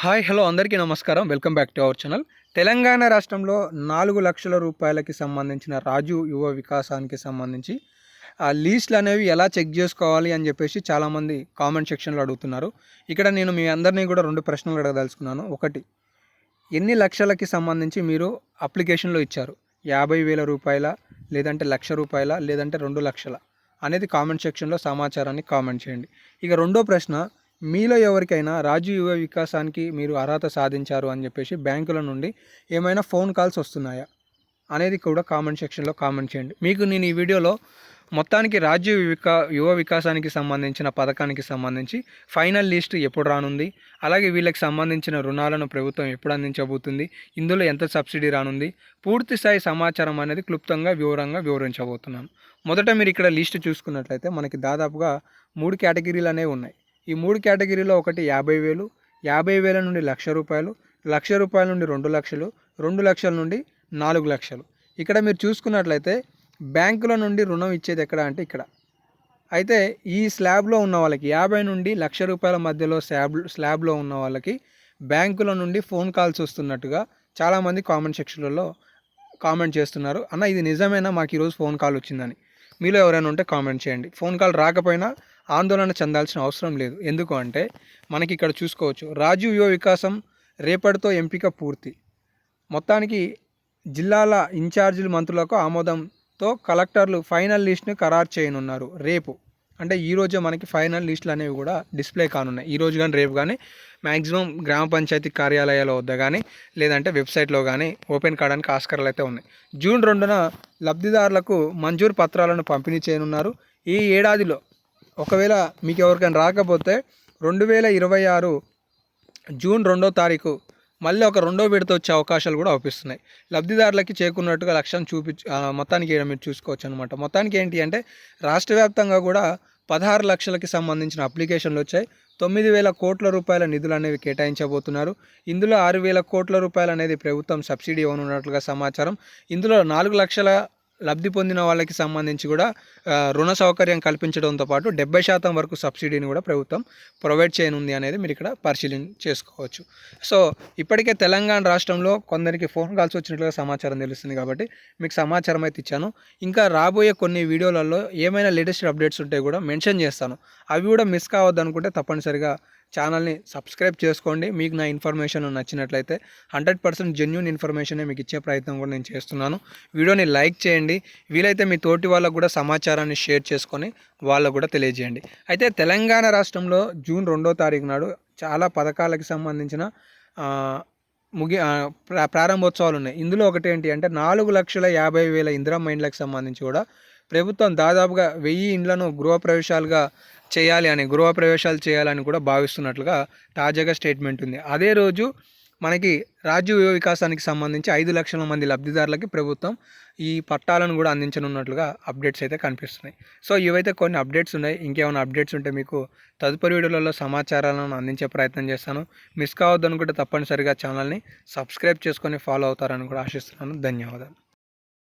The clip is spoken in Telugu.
హాయ్ హలో అందరికీ నమస్కారం. Welcome back to our channel. Telangana రాష్ట్రంలో నాలుగు లక్షల రూపాయలకి సంబంధించిన రాజు యువ వికాసానికి సంబంధించి ఆ లీస్ట్లు అనేవి ఎలా చెక్ చేసుకోవాలి అని చెప్పేసి చాలామంది కామెంట్ సెక్షన్లో అడుగుతున్నారు. ఇక్కడ నేను మీ అందరినీ కూడా రెండు ప్రశ్నలు అడగదలుచుకున్నాను. ఒకటి ఎన్ని లక్షలకి సంబంధించి మీరు అప్లికేషన్లో ఇచ్చారు? యాభై వేల రూపాయల లేదంటే లక్ష రూపాయల లేదంటే రెండు లక్షల అనేది కామెంట్ సెక్షన్లో సమాచారాన్ని కామెంట్ చేయండి. ఇక రెండో ప్రశ్న మీలో ఎవరికైనా రాజు యువ వికాసానికి మీరు అర్హత సాధించారు అని చెప్పేసి బ్యాంకుల నుండి ఏమైనా ఫోన్ కాల్స్ వస్తున్నాయా? అనేది కూడా కామెంట్ సెక్షన్లో కామెంట్ చేయండి. మీకు నేను ఈ వీడియోలో మొత్తానికి రాజ్య వికా యువ వికాసానికి సంబంధించిన పథకానికి సంబంధించి ఫైనల్ లిస్ట్ ఎప్పుడు రానుంది? అలాగే వీళ్ళకి సంబంధించిన రుణాలను ప్రభుత్వం ఎప్పుడు అందించబోతుంది? ఇందులో ఎంత సబ్సిడీ రానుంది? పూర్తి స్థాయి సమాచారం అనేది క్లుప్తంగా వివరంగా వివరించబోతున్నాను మొదట మీరు ఇక్కడ లిస్ట్ చూసుకున్నట్లయితే మనకి దాదాపుగా మూడు కేటగిరీలు అనేవి ఉన్నాయి. ఈ మూడు కేటగిరీలో ఒకటి యాభై వేలు యాభై వేల నుండి లక్ష రూపాయలు లక్ష రూపాయల నుండి రెండు లక్షలు రెండు లక్షల నుండి నాలుగు లక్షలు. ఇక్కడ మీరు చూసుకున్నట్లయితే బ్యాంకుల నుండి రుణం ఇచ్చేది ఎక్కడ అంటే ఇక్కడ. అయితే ఈ స్లాబ్లో ఉన్న వాళ్ళకి యాభై నుండి లక్ష రూపాయల మధ్యలో స్లాబ్ స్లాబ్లో ఉన్న వాళ్ళకి బ్యాంకుల నుండి ఫోన్ కాల్స్ వస్తున్నట్టుగా చాలామంది కామెంట్ సెక్షన్లలో కామెంట్ చేస్తున్నారు. అన్న ఇది నిజమేనా? మాకు ఈరోజు ఫోన్ కాల్ వచ్చిందని. మీలో ఎవరైనా ఉంటే కామెంట్ చేయండి. ఫోన్ కాల్ రాకపోయినా ఆందోళన చెందాల్సిన అవసరం లేదు. ఎందుకు అంటే మనకి ఇక్కడ చూసుకోవచ్చు. రాజు యువ వికాసం రేపటితో ఎంపిక పూర్తి. మొత్తానికి జిల్లాల ఇన్ఛార్జీలు మంత్రులకు ఆమోదంతో కలెక్టర్లు ఫైనల్ లిస్ట్ని ఖరారు చేయనున్నారు. రేపు. అంటే ఈరోజే మనకి ఫైనల్ లిస్టులు అనేవి కూడా డిస్ప్లే కానున్నాయి. ఈరోజు కానీ రేపు కానీ మ్యాక్సిమం గ్రామ పంచాయతీ కార్యాలయాల వద్ద కానీ లేదంటే వెబ్సైట్లో కానీ ఓపెన్ కావడానికి ఆస్కారాలు అయితే ఉన్నాయి. జూన్ రెండున లబ్ధిదారులకు మంజూరు పత్రాలను పంపిణీ చేయనున్నారు. ఈ ఏడాదిలో ఒకవేళ మీకు ఎవరికైనా రాకపోతే రెండు వేల ఇరవై ఆరు జూన్ రెండో తారీఖు మళ్ళీ ఒక రెండో విడత వచ్చే అవకాశాలు కూడా అవుపిస్తున్నాయి. లబ్ధిదారులకి చేకున్నట్టుగా లక్ష్యం చూపి మొత్తానికి మీరు చూసుకోవచ్చు అనమాట మొత్తానికి ఏంటి అంటే రాష్ట్ర వ్యాప్తంగా కూడా పదహారు లక్షలకి సంబంధించిన అప్లికేషన్లు వచ్చాయి. తొమ్మిది వేల కోట్ల రూపాయల నిధులు అనేవి కేటాయించబోతున్నారు. ఇందులో ఆరు వేల కోట్ల రూపాయలు అనేది ప్రభుత్వం సబ్సిడీ ఇవ్వనున్నట్లుగా సమాచారం. ఇందులో నాలుగు లక్షల లబ్ధి పొందిన వాళ్ళకి సంబంధించి కూడా రుణ సౌకర్యం కల్పించడంతో పాటు డెబ్బై శాతం వరకు సబ్సిడీని కూడా ప్రభుత్వం ప్రొవైడ్ చేయనుంది అనేది మీరు ఇక్కడ పరిశీలన చేసుకోవచ్చు. సో ఇప్పటికే తెలంగాణ రాష్ట్రంలో కొందరికి ఫోన్ కాల్స్ వచ్చినట్లుగా సమాచారం తెలుస్తుంది కాబట్టి మీకు సమాచారం అయితే ఇచ్చాను. ఇంకా రాబోయే కొన్ని వీడియోలలో ఏమైనా లేటెస్ట్ అప్డేట్స్ ఉంటే కూడా మెన్షన్ చేస్తాను. అవి కూడా మిస్ కావద్దు అనుకుంటే తప్పనిసరిగా ఛానల్ని సబ్స్క్రైబ్ చేసుకోండి. మీకు నా ఇన్ఫర్మేషన్ నచ్చినట్లయితే హండ్రెడ్ పర్సెంట్ జెన్యున్ ఇన్ఫర్మేషనే మీకు ఇచ్చే ప్రయత్నం కూడా నేను చేస్తున్నాను. వీడియోని లైక్ చేయండి. వీలైతే మీ తోటి వాళ్ళకు కూడా సమాచారాన్ని షేర్ చేసుకొని వాళ్ళకు కూడా తెలియజేయండి. అయితే తెలంగాణ రాష్ట్రంలో జూన్ రెండో తారీఖు నాడు చాలా పథకాలకు సంబంధించిన ముగి ప్రారంభోత్సవాలు ఉన్నాయి. ఇందులో ఒకటి ఏంటి అంటే నాలుగు లక్షల యాభై వేల ఇందిరా మైండ్లకు సంబంధించి కూడా ప్రభుత్వం దాదాపుగా వెయ్యి ఇండ్లను గృహప్రవేశాలుగా చేయాలి అని గృహప్రవేశాలు చేయాలని కూడా భావిస్తున్నట్లుగా తాజాగా స్టేట్మెంట్ ఉంది. అదే రోజు మనకి రాజ్య వికాసానికి సంబంధించి ఐదు లక్షల మంది లబ్ధిదారులకి ప్రభుత్వం ఈ పట్టాలను కూడా అందించనున్నట్లుగా అప్డేట్స్ అయితే కనిపిస్తున్నాయి. సో ఇవైతే కొన్ని అప్డేట్స్ ఉన్నాయి. ఇంకేమైనా అప్డేట్స్ ఉంటే మీకు తదుపరి వీడియోలలో సమాచారాలను అందించే ప్రయత్నం చేస్తాను. మిస్ కావద్దనుకుంటే తప్పనిసరిగా ఛానల్ని సబ్స్క్రైబ్ చేసుకొని ఫాలో అవుతారని కూడా ఆశిస్తున్నాను. ధన్యవాదాలు.